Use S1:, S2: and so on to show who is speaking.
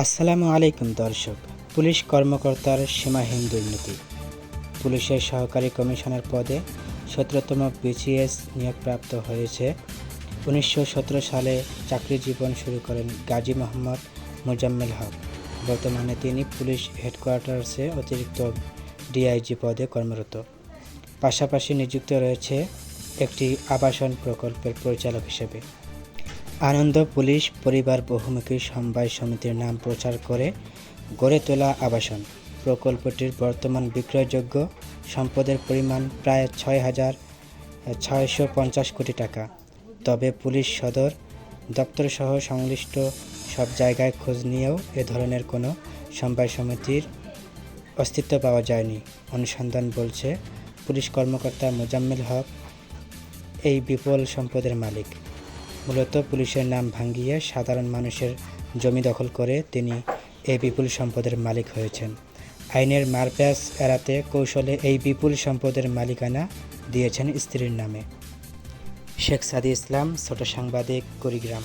S1: আসসালামু আলাইকুম দর্শক, পুলিশ কর্মকর্তার সীমাহীন দুর্নীতি। পুলিশের সহকারী কমিশনার পদে সতেরোতম বিসিএস নিয়োগপ্রাপ্ত হয়েছে। উনিশশো সতেরো সালে চাকরি জীবন শুরু করেন গাজী মোহাম্মদ মোজাম্মেল হক। বর্তমানে তিনি পুলিশ হেডকোয়ার্টার্সে অতিরিক্ত ডিআইজি পদে কর্মরত। পাশাপাশি নিযুক্ত রয়েছে একটি আবাসন প্রকল্পের পরিচালক হিসেবে। আনন্দ পুলিশ পরিবার বহুমুখী সমবায় সমিতির নাম প্রচার করে গড়ে তোলা আবাসন। প্রকল্পটির বর্তমান বিক্রয়যোগ্য সম্পদের পরিমাণ প্রায় ছয় হাজার ছয়শো পঞ্চাশ কোটি টাকা। তবে পুলিশ সদর দপ্তরসহ সংশ্লিষ্ট সব জায়গায় খোঁজ নিয়েও এ ধরনের কোনো সমবায় সমিতির অস্তিত্ব পাওয়া যায়নি। অনুসন্ধান বলছে, পুলিশ কর্মকর্তা মোজাম্মেল হক এই বিপুল সম্পদের মালিক। মূলত পুলিশের নাম ভাঙ্গিয়ে সাধারণ মানুষের জমি দখল করে তিনি এই বিপুল সম্পদের মালিক হয়েছেন। আইনের মারপ্যাস এড়াতে কৌশলে এই বিপুল সম্পদের মালিকানা দিয়েছেন স্ত্রীর নামে। শেখ সাদি ইসলাম, ছোট সাংবাদিক, কুড়িগ্রাম।